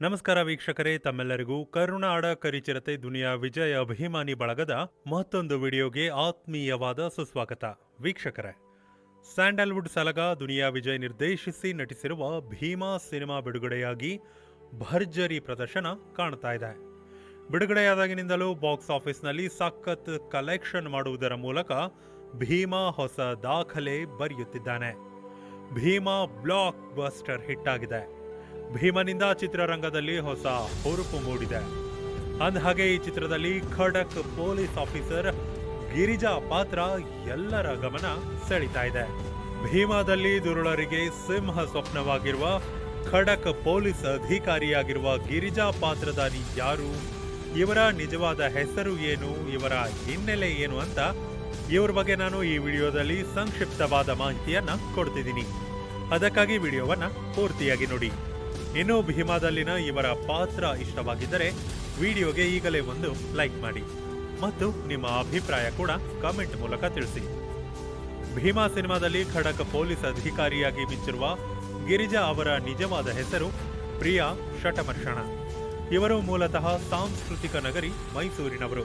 ನಮಸ್ಕಾರ ವೀಕ್ಷಕರೇ, ತಮ್ಮೆಲ್ಲರಿಗೂ ಕರುಣಾಡ ಕರಿಚಿರತೆ ದುನಿಯಾ ವಿಜಯ ಅಭಿಮಾನಿ ಬಳಗದ ಮತ್ತೊಂದು ವಿಡಿಯೋಗೆ ಆತ್ಮೀಯವಾದ ಸುಸ್ವಾಗತ. ವೀಕ್ಷಕರೇ, ಸ್ಯಾಂಡಲ್ವುಡ್ ಸಲಗ ದುನಿಯಾ ವಿಜಯ್ ನಿರ್ದೇಶಿಸಿ ನಟಿಸಿರುವ ಭೀಮಾ ಸಿನಿಮಾ ಬಿಡುಗಡೆಯಾಗಿ ಭರ್ಜರಿ ಪ್ರದರ್ಶನ ಕಾಣ್ತಾ ಇದೆ. ಬಿಡುಗಡೆಯಾದಾಗಿನಿಂದಲೂ ಬಾಕ್ಸ್ ಆಫೀಸ್ನಲ್ಲಿ ಸಖತ್ ಕಲೆಕ್ಷನ್ ಮಾಡುವುದರ ಮೂಲಕ ಭೀಮಾ ಹೊಸ ದಾಖಲೆ ಬರೆಯುತ್ತಿದ್ದಾನೆ. ಭೀಮಾ ಬ್ಲಾಕ್ ಬಸ್ಟರ್ ಹಿಟ್ ಆಗಿದೆ. ಭೀಮನಿಂದ ಚಿತ್ರರಂಗದಲ್ಲಿ ಹೊಸ ಹುರುಪು ಮೂಡಿದೆ. ಅಂದಹಾಗೆ ಈ ಚಿತ್ರದಲ್ಲಿ ಖಡಕ್ ಪೊಲೀಸ್ ಆಫೀಸರ್ ಗಿರಿಜಾ ಪಾತ್ರ ಎಲ್ಲರ ಗಮನ ಸೆಳೀತಾ ಇದೆ. ಭೀಮಾದಲ್ಲಿ ದುರುಳರಿಗೆ ಸಿಂಹ ಸ್ವಪ್ನವಾಗಿರುವ ಖಡಕ್ ಪೊಲೀಸ್ ಅಧಿಕಾರಿಯಾಗಿರುವ ಗಿರಿಜಾ ಪಾತ್ರಧಾರಿ ಯಾರು? ಇವರ ನಿಜವಾದ ಹೆಸರು ಏನು? ಇವರ ಹಿನ್ನೆಲೆ ಏನು ಅಂತ ಇವ್ರ ಬಗ್ಗೆ ನಾನು ಈ ವಿಡಿಯೋದಲ್ಲಿ ಸಂಕ್ಷಿಪ್ತವಾದ ಮಾಹಿತಿಯನ್ನ ಕೊಡ್ತಿದ್ದೀನಿ. ಅದಕ್ಕಾಗಿ ವಿಡಿಯೋವನ್ನ ಪೂರ್ತಿಯಾಗಿ ನೋಡಿ. ಇನ್ನು ಭೀಮಾದಲ್ಲಿನ ಇವರ ಪಾತ್ರ ಇಷ್ಟವಾಗಿದ್ದರೆ ವಿಡಿಯೋಗೆ ಈಗಲೇ ಒಂದು ಲೈಕ್ ಮಾಡಿ ಮತ್ತು ನಿಮ್ಮ ಅಭಿಪ್ರಾಯ ಕೂಡ ಕಾಮೆಂಟ್ ಮೂಲಕ ತಿಳಿಸಿ. ಭೀಮಾ ಸಿನಿಮಾದಲ್ಲಿ ಖಡಕ್ ಪೊಲೀಸ್ ಅಧಿಕಾರಿಯಾಗಿ ಮಿಂಚಿರುವ ಗಿರಿಜಾ ಅವರ ನಿಜವಾದ ಹೆಸರು ಪ್ರಿಯಾ ಶಟಮರ್ಷಣ. ಇವರು ಮೂಲತಃ ಸಾಂಸ್ಕೃತಿಕ ನಗರಿ ಮೈಸೂರಿನವರು.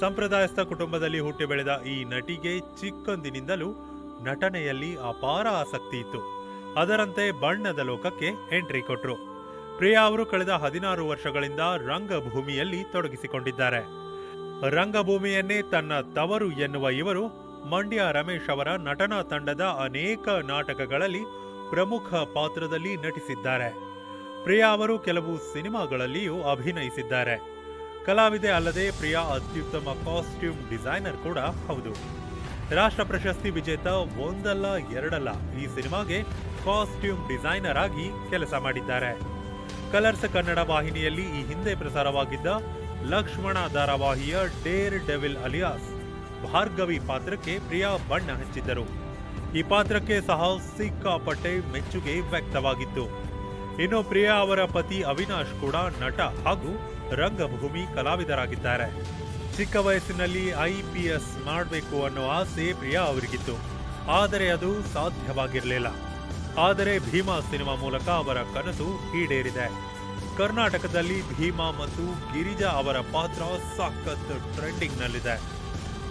ಸಂಪ್ರದಾಯಸ್ಥ ಕುಟುಂಬದಲ್ಲಿ ಹುಟ್ಟಿ ಬೆಳೆದ ಈ ನಟಿಗೆ ಚಿಕ್ಕಂದಿನಿಂದಲೂ ನಟನೆಯಲ್ಲಿ ಅಪಾರ ಆಸಕ್ತಿ ಇತ್ತು. ಅದರಂತೆ ಬಣ್ಣದ ಲೋಕಕ್ಕೆ ಎಂಟ್ರಿ ಕೊಟ್ರು. ಪ್ರಿಯಾ ಅವರು ಕಳೆದ ಹದಿನಾರು ವರ್ಷಗಳಿಂದ ರಂಗಭೂಮಿಯಲ್ಲಿ ತೊಡಗಿಸಿಕೊಂಡಿದ್ದಾರೆ. ರಂಗಭೂಮಿಯನ್ನೇ ತನ್ನ ತವರು ಎನ್ನುವ ಇವರು ಮಂಡ್ಯ ರಮೇಶ್ ಅವರ ನಟನಾ ತಂಡದ ಅನೇಕ ನಾಟಕಗಳಲ್ಲಿ ಪ್ರಮುಖ ಪಾತ್ರದಲ್ಲಿ ನಟಿಸಿದ್ದಾರೆ. ಪ್ರಿಯಾ ಅವರು ಕೆಲವು ಸಿನಿಮಾಗಳಲ್ಲಿಯೂ ಅಭಿನಯಿಸಿದ್ದಾರೆ. ಕಲಾವಿದೆ ಅಲ್ಲದೆ ಪ್ರಿಯಾ ಅತ್ಯುತ್ತಮ ಕಾಸ್ಟ್ಯೂಮ್ ಡಿಸೈನರ್ ಕೂಡ ಹೌದು. ರಾಷ್ಟ್ರ ಪ್ರಶಸ್ತಿ ವಿಜೇತ ಒಂದಲ್ಲ ಎರಡಲ್ಲ ಈ ಸಿನಿಮಾಗೆ ಕಾಸ್ಟ್ಯೂಮ್ ಡಿಸೈನರ್ ಆಗಿ ಕೆಲಸ ಮಾಡಿದ್ದಾರೆ. ಕಲರ್ಸ್ ಕನ್ನಡ ವಾಹಿನಿಯಲ್ಲಿ ಈ ಹಿಂದೆ ಪ್ರಸಾರವಾಗಿದ್ದ ಲಕ್ಷ್ಮಣ ಧಾರಾವಾಹಿಯ ಡೇರ್ ಡೆವಿಲ್ ಅಲಿಯಾಸ್ ಭಾರ್ಗವಿ ಪಾತ್ರಕ್ಕೆ ಪ್ರಿಯಾ ಬಣ್ಣ ಹಚ್ಚಿದ್ದರು. ಈ ಪಾತ್ರಕ್ಕೆ ಸಹ ಸಿಕ್ಕಾಪಟ್ಟೆ ಮೆಚ್ಚುಗೆ ವ್ಯಕ್ತವಾಗಿತ್ತು. ಇನ್ನು ಪ್ರಿಯಾ ಅವರ ಪತಿ ಅವಿನಾಶ್ ಕೂಡ ನಟ ಹಾಗೂ ರಂಗಭೂಮಿ ಕಲಾವಿದರಾಗಿದ್ದಾರೆ. ಚಿಕ್ಕ ವಯಸ್ಸಿನಲ್ಲಿ ಐಪಿಎಸ್ ಮಾಡಬೇಕು ಅನ್ನೋ ಆಸೆ ಪ್ರಿಯಾ ಅವರಿಗಿತ್ತು. ಆದರೆ ಅದು ಸಾಧ್ಯವಾಗಿರಲಿಲ್ಲ. ಆದರೆ ಭೀಮಾ ಸಿನಿಮಾ ಮೂಲಕ ಅವರ ಕನಸು ಈಡೇರಿದೆ. ಕರ್ನಾಟಕದಲ್ಲಿ ಭೀಮಾ ಮತ್ತು ಗಿರಿಜಾ ಅವರ ಪಾತ್ರ ಸಖತ್ ಟ್ರೆಂಡಿಂಗ್ನಲ್ಲಿದೆ.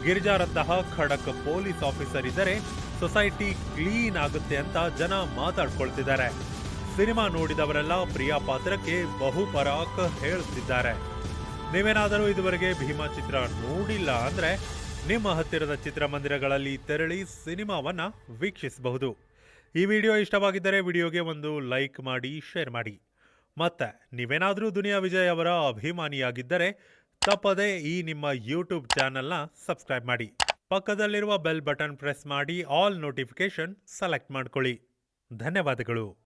ಗಿರಿಜಾರಂತಹ ಖಡಕ್ ಪೊಲೀಸ್ ಆಫೀಸರ್ ಇದ್ದರೆ ಸೊಸೈಟಿ ಕ್ಲೀನ್ ಆಗುತ್ತೆ ಅಂತ ಜನ ಮಾತಾಡ್ಕೊಳ್ತಿದ್ದಾರೆ. ಸಿನಿಮಾ ನೋಡಿದವರೆಲ್ಲ ಪ್ರಿಯಾ ಪಾತ್ರಕ್ಕೆ ಬಹುಪರಾಕ್ ಹೇಳುತ್ತಿದ್ದಾರೆ. ನೀವೇನಾದರೂ ಇದುವರೆಗೆ ಭೀಮಾ ಚಿತ್ರ ನೋಡಿಲ್ಲ ಅಂದ್ರೆ ನಿಮ್ಮ ಹತ್ತಿರದ ಚಿತ್ರಮಂದಿರಗಳಲ್ಲಿ ತೆರಳಿ ಸಿನಿಮಾವನ್ನ ವೀಕ್ಷಿಸಬಹುದು. ಈ ವಿಡಿಯೋ ಇಷ್ಟವಾಗಿದ್ದರೆ ವಿಡಿಯೋಗೆ ಒಂದು ಲೈಕ್ ಮಾಡಿ, ಶೇರ್ ಮಾಡಿ. ಮತ್ತೆ, ನೀವೇನಾದರೂ ದುನಿಯಾ ವಿಜಯ್ ಅವರ ಅಭಿಮಾನಿಯಾಗಿದ್ದರೆ ತಪ್ಪದೆ ಈ ನಿಮ್ಮ ಯೂಟ್ಯೂಬ್ ಚಾನೆಲ್ನ ಸಬ್ಸ್ಕ್ರೈಬ್ ಮಾಡಿ. ಪಕ್ಕದಲ್ಲಿರುವ ಬೆಲ್ ಬಟನ್ ಪ್ರೆಸ್ ಮಾಡಿ, ಆಲ್ ನೋಟಿಫಿಕೇಶನ್ ಸೆಲೆಕ್ಟ್ ಮಾಡ್ಕೊಳ್ಳಿ. ಧನ್ಯವಾದಗಳು.